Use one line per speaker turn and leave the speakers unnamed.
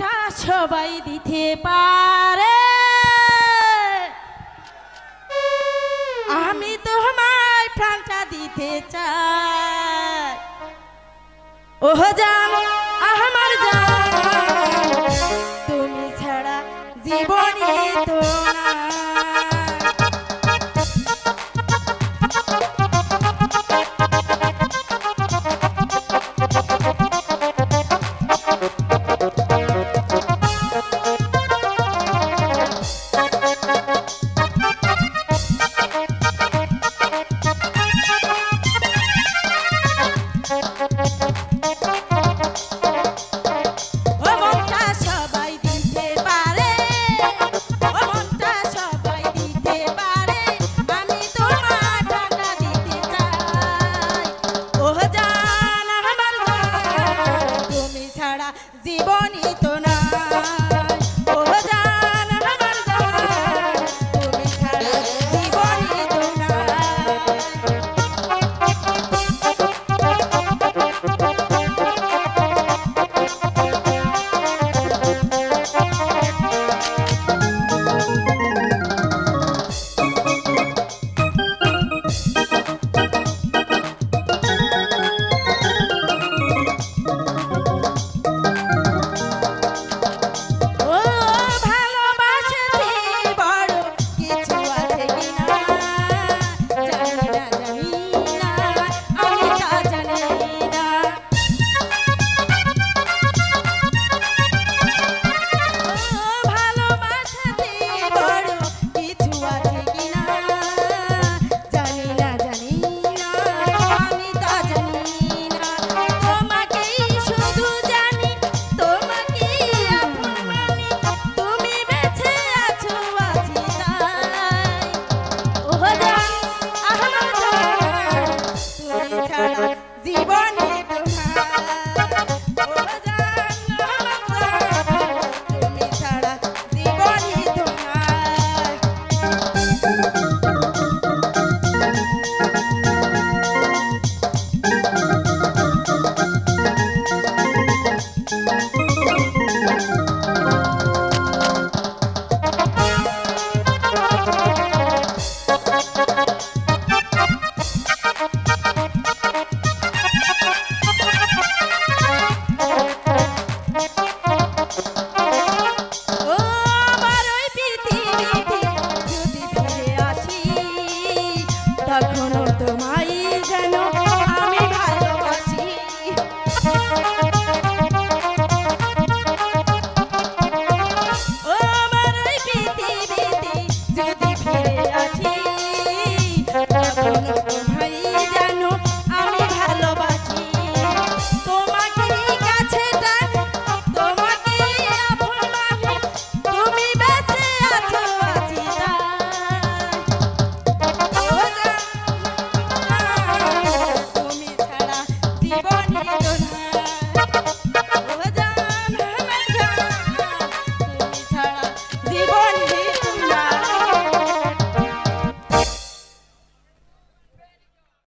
এটা সবাই দিতে পারে। আমি তোমায় প্রাণটা দিতে চাই। ও জানো ছাড়া জীবনে